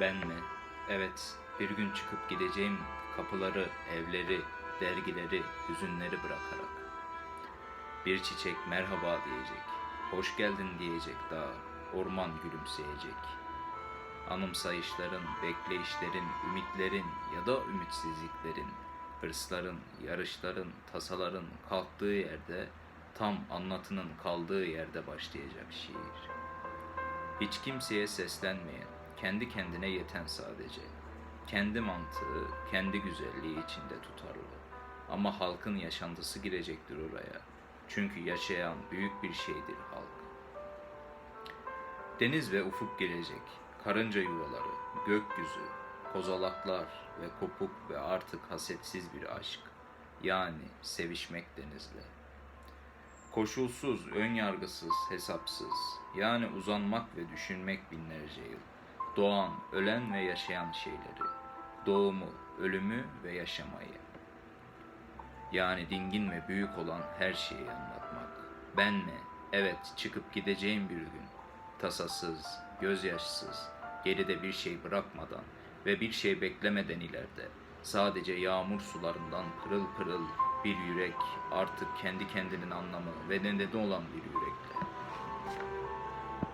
Ben mi? Evet, bir gün çıkıp gideceğim kapıları, evleri, dergileri, hüzünleri bırakarak. Bir çiçek merhaba diyecek, hoş geldin diyecek daha, orman gülümseyecek. Anımsayışların, bekleyişlerin, ümitlerin ya da ümitsizliklerin, hırsların, yarışların, tasaların kalktığı yerde, tam anlatının kaldığı yerde başlayacak şiir. Hiç kimseye seslenmeyen, kendi kendine yeten sadece. Kendi mantığı, kendi güzelliği içinde tutarlı. Ama halkın yaşantısı girecektir oraya. Çünkü yaşayan büyük bir şeydir halk. Deniz ve ufuk gelecek, karınca yuvaları, gökyüzü, kozalaklar ve kopuk ve artık hasetsiz bir aşk. Yani sevişmek denizle. Koşulsuz, önyargısız, hesapsız. Yani uzanmak ve düşünmek binlerce yıl. Doğan, ölen ve yaşayan şeyleri. Doğumu, ölümü ve yaşamayı. Yani dingin ve büyük olan her şeyi anlatmak. Ben mi? Evet, çıkıp gideceğim bir gün. Tasasız, gözyaşsız, geride bir şey bırakmadan ve bir şey beklemeden ileride. Sadece yağmur sularından pırıl pırıl bir yürek, artık kendi kendinin anlamı ve nedeni olan bir yürekle.